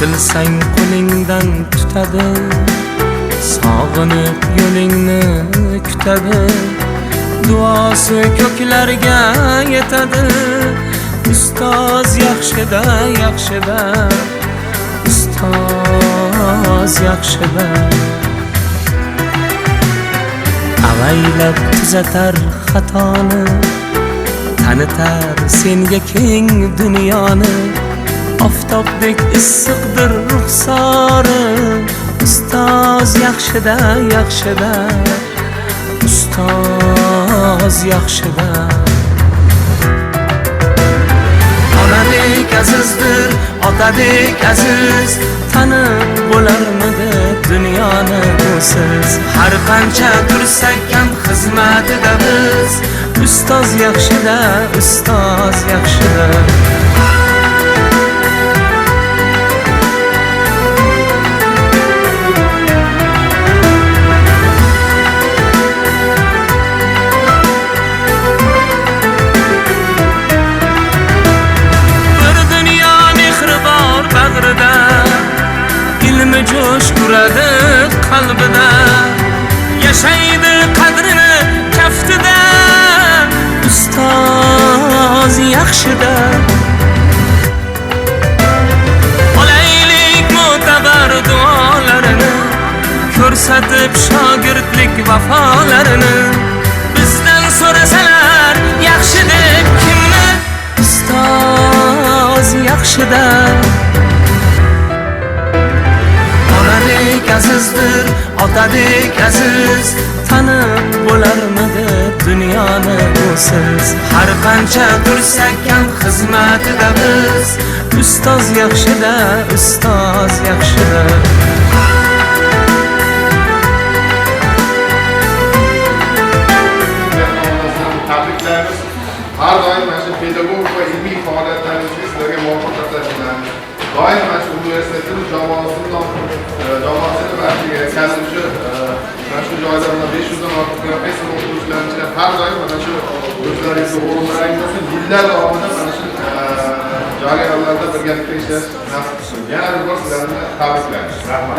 bilsang qo'lingdan tutadi sog'inib yo'lingni kutadi duosi ko'klarga yetadi ustoz yaxshida yaxshida ustoz yaxshida. Avaylab tuzatar xatoni tanitar senga keng dunyoni oftobdek issiqdir ruxsori ustoz yaxshida yaxshida ustoz yaxshida onadek azizdir otadek aziz. Tanib bo'larmidi dunyoni busiz har qancha tursak ham xizmatida biz. Ustoz yaxshida ustoz jo'sh uradi qalbida yashaydi qadrini kaftida ustoz yaxshida olaylik mo'tabar duolarini ko'rsatib shogirdlik vafolarini bizdan so'rasalar yaxshi deb kimni ustoz yaxshida azizdir otadek aziz. Tanib bo'larmidi dunyoni busiz har qancha tursak ham xizmatida biz. Ustoz yaxshida ustoz yaxshida. Tabriklaymiz har doim mana shu pedagogik va ilmiy faoliyatlaringizga sizlarga muvaffaqiyatlar tilaymiz. Doim mana shu universitetimiz jamoasini öğrenciler her daim anışı özellikle onların dillerle olmanın anışı cariyalarda birgalikda ishlash nasib qilsin yana bir bor sizlarni tabriklaymiz rahmat